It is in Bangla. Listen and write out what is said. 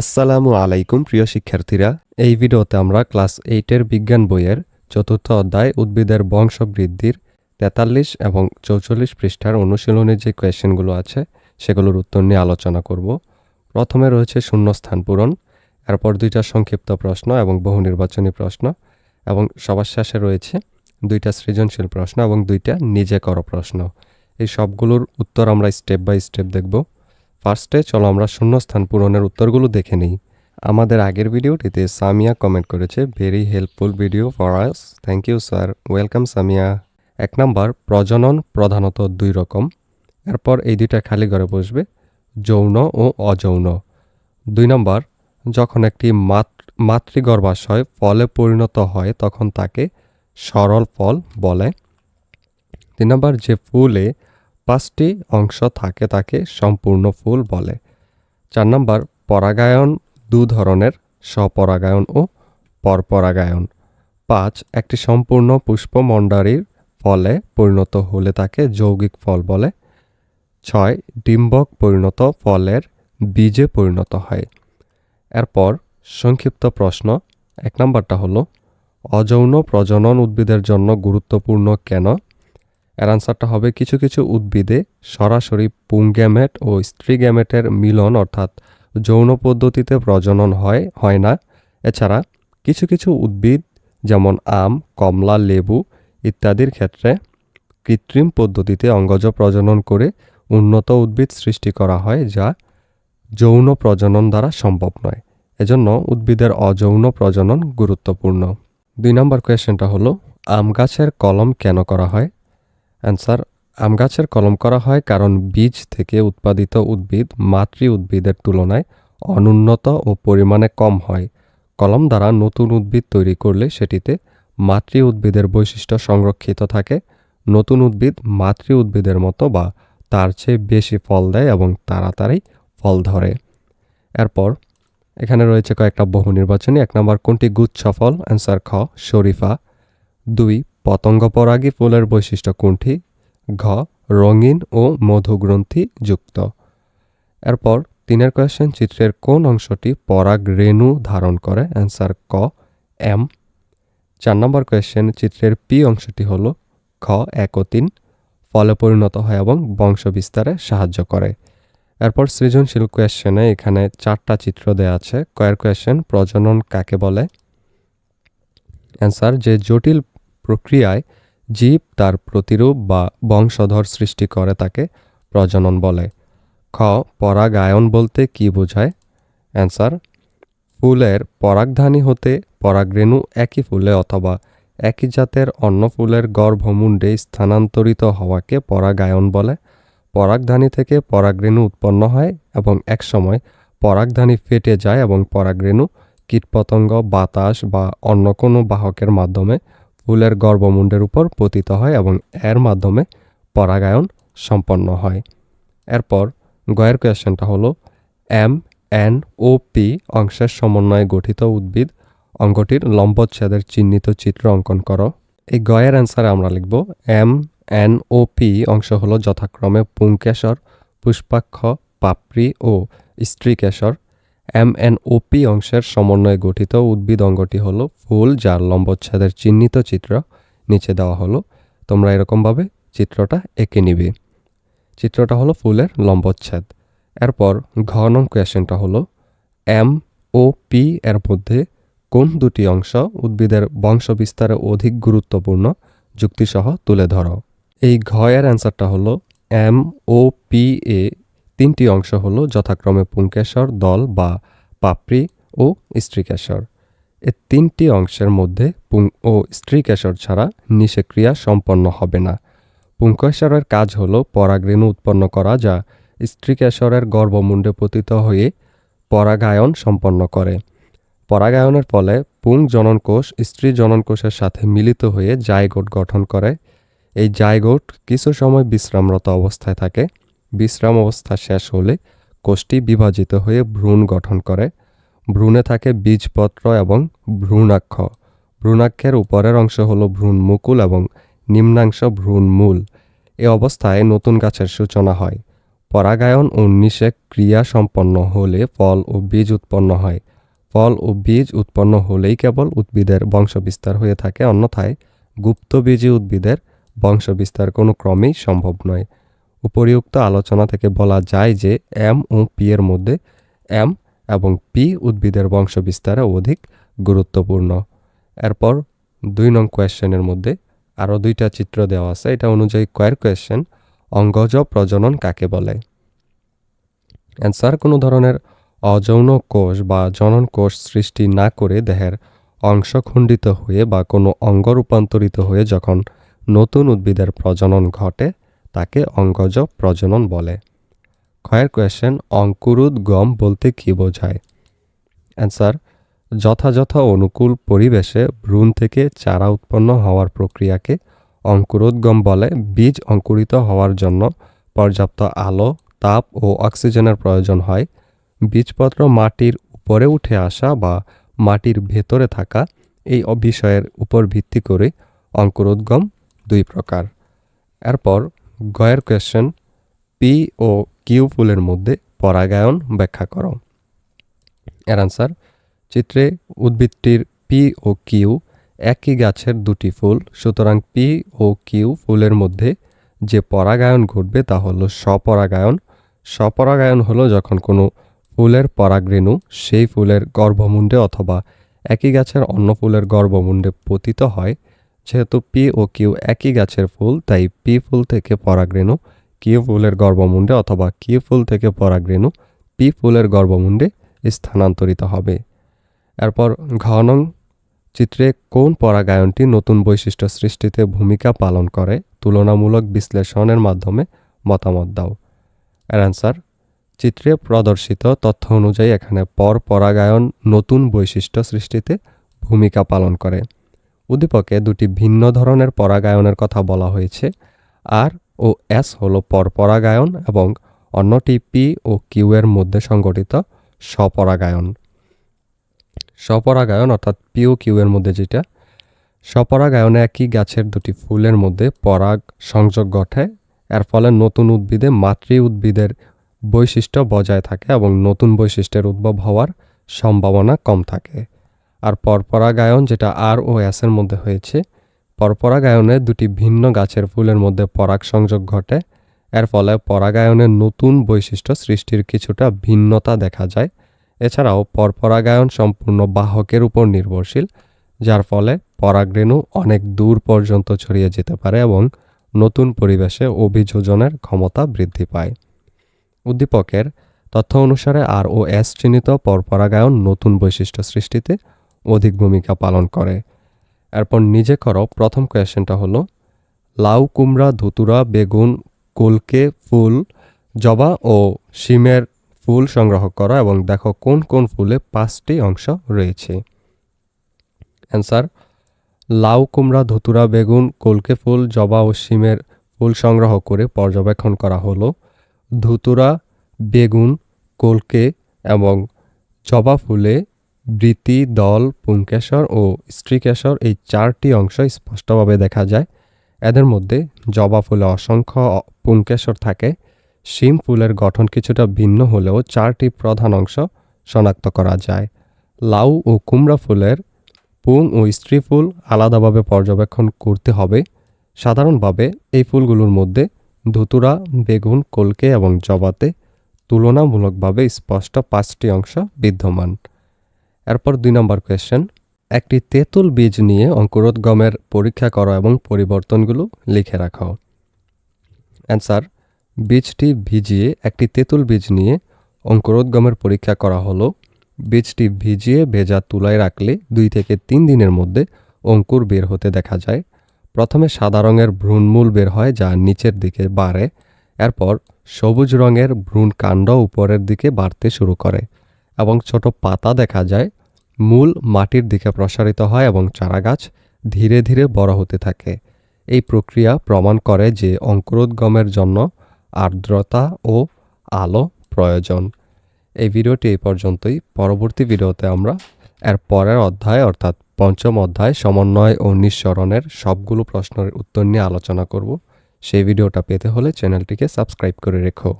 আসসালামু আলাইকুম, প্রিয় শিক্ষার্থীরা। এই ভিডিওতে আমরা ক্লাস এইটের বিজ্ঞান বইয়ের চতুর্থ অধ্যায় উদ্ভিদের বংশবৃদ্ধির তেতাল্লিশ এবং চৌচল্লিশ পৃষ্ঠার অনুশীলনের যে কোয়েশ্চেনগুলো আছে, সেগুলোর উত্তর নিয়ে আলোচনা করব। প্রথমে রয়েছে শূন্যস্থান পূরণ, এরপর দুইটা সংক্ষিপ্ত প্রশ্ন এবং বহু নির্বাচনী প্রশ্ন, এবং সবার শেষে রয়েছে দুইটা সৃজনশীল প্রশ্ন এবং দুইটা নিজে করো প্রশ্ন। এই সবগুলোর উত্তর আমরা স্টেপ বাই স্টেপ দেখব। ফার্স্টে চলো আমরা শূন্যস্থান পূরণের উত্তরগুলো দেখে নিই। আমাদের আগের ভিডিওটিতে সামিয়া কমেন্ট করেছে very helpful video for us thank you sir welcome Samia. এক নাম্বার, প্রজনন প্রধানত দুই রকম। এরপর এই দুইটা খালি ঘরে বসবে, যৌন ও অযৌন। দুই নম্বর, যখন একটি মাত- মাতৃগর্ভাশয় ফলে পরিণত হয়, তখন তাকে সরল ফল বলে। তিন নম্বর, যে ফুলে পাঁচটি অংশ থাকে তাকে সম্পূর্ণ ফুল বলে। চার নম্বর, পরাগায়ন দু ধরনের, স্বপরাগায়ন ও পরপরাগায়ন। পাঁচ, একটি সম্পূর্ণ পুষ্পমণ্ডারির ফলে পরিণত হলে তাকে যৌগিক ফল বলে। ছয়, ডিম্বক পরিণত ফলের বীজে পরিণত হয়। এরপর সংক্ষিপ্ত প্রশ্ন, এক নম্বরটা হলো, অযৌন প্রজনন উদ্ভিদের জন্য গুরুত্বপূর্ণ কেন? এর আনসারটা হবে কিছু কিছু উদ্ভিদে সরাসরি পুংগ্যামেট ও স্ত্রী গ্যামেটের মিলন অর্থাৎ যৌন পদ্ধতিতে প্রজনন হয় হয় না। এছাড়া কিছু কিছু উদ্ভিদ যেমন আম, কমলা, লেবু ইত্যাদির ক্ষেত্রে কৃত্রিম পদ্ধতিতে অঙ্গজ প্রজনন করে উন্নত উদ্ভিদ সৃষ্টি করা হয়, যা যৌন প্রজনন দ্বারা সম্ভব নয়। এজন্য উদ্ভিদের অযৌন প্রজনন গুরুত্বপূর্ণ। দুই নম্বর কোয়েশ্চেনটা হলো, আম গাছের কলম কেন করা হয়? অ্যান্সার আম গাছের কলম করা হয় কারণ বীজ থেকে উৎপাদিত উদ্ভিদ মাতৃ উদ্ভিদের তুলনায় অনুন্নত ও পরিমাণে কম হয়। কলম দ্বারা নতুন উদ্ভিদ তৈরি করলে সেটিতে মাতৃ উদ্ভিদের বৈশিষ্ট্য সংরক্ষিত থাকে। নতুন উদ্ভিদ মাতৃ উদ্ভিদের মতো বা তার চেয়ে বেশি ফল দেয় এবং তাড়াতাড়ি ফল ধরে। এরপর, এখানে রয়েছে কয়েকটা বহু নির্বাচনী। এক নম্বর, কোনটি গুচ্ছ ফল? অ্যান্সার খ, শরীফা। দুই পতঙ্গ পরাগী ফুলের বৈশিষ্ট্য কোনটি? ঘ, রঙিন ও মধুগ্রন্থি যুক্ত। এরপর তিনের কোয়েশ্চেন চিত্রের কোন অংশটি পরাগ রেণু ধারণ করে? অ্যান্সার ক, এম। চার নম্বর কোয়েশ্চেন চিত্রের পি অংশটি হল খ, এক তিন। ফলে পরিণত হয় এবং বংশ বিস্তারে সাহায্য করে। এরপর সৃজনশীল কোয়েশ্চেনে এখানে চারটা চিত্র দেওয়া আছে। কয়ের কোয়েশ্চেন প্রজনন কাকে বলে? অ্যান্সার যে জটিল প্রক্রিয়ায় জীব তার প্রতিরূপ বা বংশধর সৃষ্টি করে তাকে প্রজনন বলে। খ, পরাগায়ন বলতে কি বোঝায়? অ্যান্সার, ফুলের পরাগধানী হতে পরাগরেণু একই ফুলে অথবা একই জাতের অন্য ফুলের গর্ভমুণ্ডে স্থানান্তরিত হওয়াকে পরাগায়ন বলে। পরাগধানী থেকে পরাগরেণু উৎপন্ন হয় এবং একসময় পরাগধানী ফেটে যায় এবং পরাগরেণু কীটপতঙ্গ, বাতাস বা অন্য কোনো বাহকের মাধ্যমে ফুলের গর্ভমুণ্ডের উপর পতিত হয় এবং এর মাধ্যমে পরাগায়ন সম্পন্ন হয়। এরপর গয়ের কোয়েশ্চেনটা হলো, এম, এন ও পি অংশের সমন্বয়ে গঠিত উদ্ভিদ অঙ্গটির লম্বচ্ছেদের চিহ্নিত চিত্র অঙ্কন করো। এই গয়ের অ্যান্সারে আমরা লিখব, এম, এন ও পি অংশ হলো যথাক্রমে পুংকেশর, পুষ্পাক্ষ, পাপড়ি ও স্ত্রীকেশর এম এন ও পি অংশের সমন্বয়ে গঠিত উদ্ভিদ অঙ্গটি হলো ফুল, যার লম্বচ্ছেদের চিহ্নিত চিত্র নিচে দেওয়া হলো। তোমরা এরকমভাবে চিত্রটা এঁকে নিবে। চিত্রটা হলো ফুলের লম্বচ্ছেদ। এরপর ঘ নং কোয়েশ্চেনটা হলো এম ও পি এর মধ্যে কোন দুটি অংশ উদ্ভিদের বংশ বিস্তারে অধিক গুরুত্বপূর্ণ যুক্তিসহ তুলে ধরো। এই ঘয়ের অ্যান্সারটা হলো এম ও পি এ তিনটি অংশ হলো যথাক্রমে পুংকেশর, দল বা পাপড়ি ও স্ত্রীকেশর। এ তিনটি অংশের মধ্যে পুং ও স্ত্রীকেশর ছাড়া নিষেক্রিয়া সম্পন্ন হবে না। পুংকেশরের কাজ হল পরাগরেণু উৎপন্ন করা, যা স্ত্রীকেশরের গর্ভমুণ্ডে পতিত হয়ে পরাগায়ন সম্পন্ন করে। পরাগায়নের ফলে পুং জননকোষ স্ত্রী জননকোষের সাথে মিলিত হয়ে জায়গোট গঠন করে। এই জায়গোট কিছু সময় বিশ্রামরত অবস্থায় থাকে। বিশ্রাম অবস্থা শেষ হলে কোষটি বিভাজিত হয়ে ভ্রূণ গঠন করে। ভ্রূণে থাকে বীজপত্র এবং ভ্রূণাক্ষ। ভ্রূণাক্ষের উপরের অংশ হল ভ্রূণ মুকুল এবং নিম্নাংশ ভ্রূণ মূল এ অবস্থায় নতুন গাছের সূচনা হয়। পরাগায়ন ও নিষেক ক্রিয়া সম্পন্ন হলে ফল ও বীজ উৎপন্ন হয়। ফল ও বীজ উৎপন্ন হলেই কেবল উদ্ভিদের বংশবিস্তার হয়ে থাকে, অন্যথায় গুপ্তবীজী উদ্ভিদের বংশবিস্তার কোনো ক্রমেই সম্ভব নয়। উপরিউক্ত আলোচনা থেকে বলা যায় যে এম ও পি এর মধ্যে এম এবং পি উদ্ভিদের বংশবিস্তারে অধিক গুরুত্বপূর্ণ। এরপর দুই নং কোয়েশ্চেনের মধ্যে আরও দুইটা চিত্র দেওয়া আছে। এটা অনুযায়ী কয়ের কোয়েশ্চেন, অঙ্গজ প্রজনন কাকে বলে? অ্যান্সার, কোনো ধরনের অযৌন কোষ বা জনন কোষ সৃষ্টি না করে দেহের অংশ খণ্ডিত হয়ে বা কোনো অঙ্গ রূপান্তরিত হয়ে যখন নতুন উদ্ভিদের প্রজনন ঘটে তাকে অঙ্গজ প্রজনন বলে। ক্ষয়ের কোয়েশ্চেন অঙ্কুরুদ গম বলতে কী বোঝায়? অ্যান্সার যথাযথ অনুকূল পরিবেশে ভ্রূণ থেকে চারা উৎপন্ন হওয়ার প্রক্রিয়াকে অঙ্কুরোদ্গম বলে। বীজ অঙ্কুরিত হওয়ার জন্য পর্যাপ্ত আলো, তাপ ও অক্সিজেনের প্রয়োজন হয়। বীজপত্র মাটির উপরে উঠে আসা বা মাটির ভেতরে থাকা এই বিষয়ের উপর ভিত্তি করে অঙ্কুরোদ্গম দুই প্রকার। এরপর গয়ের কোয়েশ্চেন পি ও কিউ ফুলের মধ্যে পরাগায়ন ব্যাখ্যা করো। এর আনসার চিত্রে উদ্ভিদটির পি ও কিউ একই গাছের দুটি ফুল, সুতরাং পি ও কিউ ফুলের মধ্যে যে পরাগায়ন ঘটবে তা হলো স্বপরাগায়ন। স্বপরাগায়ন হলো যখন কোনো ফুলের পরাগরেণু সেই ফুলের গর্ভমুণ্ডে অথবা একই গাছের অন্য ফুলের গর্ভমুণ্ডে পতিত হয় যেহেতু পি ও কিউ একই গাছের ফুল, তাই পি ফুল থেকে পরাগরেণু কিউ ফুলের গর্ভমুণ্ডে অথবা কিউ ফুল থেকে পরাগরেণু পি ফুলের গর্ভমুণ্ডে স্থানান্তরিত হবে। এরপর ঘনং চিত্রে কোন পরাগায়নটি নতুন বৈশিষ্ট্য সৃষ্টিতে ভূমিকা পালন করে, তুলনামূলক বিশ্লেষণের মাধ্যমে মতামত দাও। এর অ্যান্সার চিত্রে প্রদর্শিত তথ্য অনুযায়ী এখানে পর পরাগায়ন নতুন বৈশিষ্ট্য সৃষ্টিতে ভূমিকা পালন করে। উদ্দীপকে দুটি ভিন্ন ধরনের পরাগায়নের কথা বলা হয়েছে। আর ও এস হল পরপরাগায়ন এবং অন্যটি পি ও কিউ এর মধ্যে সংগঠিত স্বপরাগায়ন। স্বপরাগায়ন অর্থাৎ পি ও কিউ এর মধ্যে যেটা। স্বপরাগায়নে একই গাছের দুটি ফুলের মধ্যে পরাগ সংযোগ ঘটে। এর ফলে নতুন উদ্ভিদে মাতৃ উদ্ভিদের বৈশিষ্ট্য বজায় থাকে এবং নতুন বৈশিষ্ট্যের উদ্ভব হওয়ার সম্ভাবনা কম থাকে। আর পরপরাগায়ন, যেটা আর ও এস এর মধ্যে হয়েছে, পরপরাগায়নে দুটি ভিন্ন গাছের ফুলের মধ্যে পরাগ সংযোগ ঘটে। এর ফলে পরাগায়নের নতুন বৈশিষ্ট্য সৃষ্টির কিছুটা ভিন্নতা দেখা যায়। এছাড়াও পরপরাগায়ন সম্পূর্ণ বাহকের উপর নির্ভরশীল, যার ফলে পরাগরেণু অনেক দূর পর্যন্ত ছড়িয়ে যেতে পারে এবং নতুন পরিবেশে অভিযোজনের ক্ষমতা বৃদ্ধি পায়। উদ্দীপকের তথ্য অনুসারে আর ও এস চিহ্নিত পরপরাগায়ন নতুন বৈশিষ্ট্য সৃষ্টিতে অধিক ভূমিকা পালন করে। এরপর নিজে করো প্রথম কোয়েশ্চেনটা হলো, লাউ, কুমড়া, ধুতুরা, বেগুন, কলকে, ফুল, জবা ও শিমের ফুল সংগ্রহ করো এবং দেখো কোন কোন ফুলে পাঁচটি অংশ রয়েছে। অ্যান্সার লাউ, কুমড়া, ধুতুরা, বেগুন, কলকে ফুল, জবা ও শিমের ফুল সংগ্রহ করে পর্যবেক্ষণ করা হলো। ধুতুরা, বেগুন, কলকে এবং জবা ফুলে বৃতি দল, পুংকেশর ও স্ত্রীকেশর এই চারটি অংশ স্পষ্টভাবে দেখা যায়। এদের মধ্যে জবা ফুলে অসংখ্য পুংকেশর থাকে। শিম ফুলের গঠন কিছুটা ভিন্ন হলেও চারটি প্রধান অংশ শনাক্ত করা যায়। লাউ ও কুমড়া ফুলের পুং ও স্ত্রী ফুল আলাদাভাবে পর্যবেক্ষণ করতে হবে। সাধারণভাবে এই ফুলগুলোর মধ্যে ধুতুরা, বেগুন, কলকে এবং জবাতে তুলনামূলকভাবে স্পষ্ট পাঁচটি অংশ বিদ্যমান। এরপর দুই নম্বর কোয়েশ্চেন একটি তেঁতুল বীজ নিয়ে অঙ্কুরোদ্গমের পরীক্ষা করো এবং পরিবর্তনগুলো লিখে রাখো। অ্যান্সার বীজটি ভিজিয়ে একটি তেঁতুল বীজ নিয়ে অঙ্কুরোদ্গমের পরীক্ষা করা হলো। বীজটি ভিজিয়ে ভেজা তুলায় রাখলে দুই থেকে তিন দিনের মধ্যে অঙ্কুর বের হতে দেখা যায়। প্রথমে সাদা রঙের ভ্রূণমূল বের হয় যা নিচের দিকে বাড়ে। এরপর সবুজ রঙের ভ্রূণ কাণ্ড উপরের দিকে বাড়তে শুরু করে। এবং ছোট পাতা দেখা যায়, মূল মাটির দিকে প্রসারিত হয় এবং চারাগাছ ধীরে ধীরে বড় হতে থাকে। এই প্রক্রিয়া প্রমাণ করে যে অঙ্কুরোদ্গমের জন্য আর্দ্রতা ও আলো প্রয়োজন। এই ভিডিওটি এই পর্যন্তই। পরবর্তী ভিডিওতে আমরা এর পরের অধ্যায় অর্থাৎ পঞ্চম অধ্যায় সমন্বয় ও নিঃসরণের সবগুলো প্রশ্নের উত্তর নিয়ে আলোচনা করব। সেই ভিডিওটা পেতে হলে চ্যানেলটিকে সাবস্ক্রাইব করে রেখো।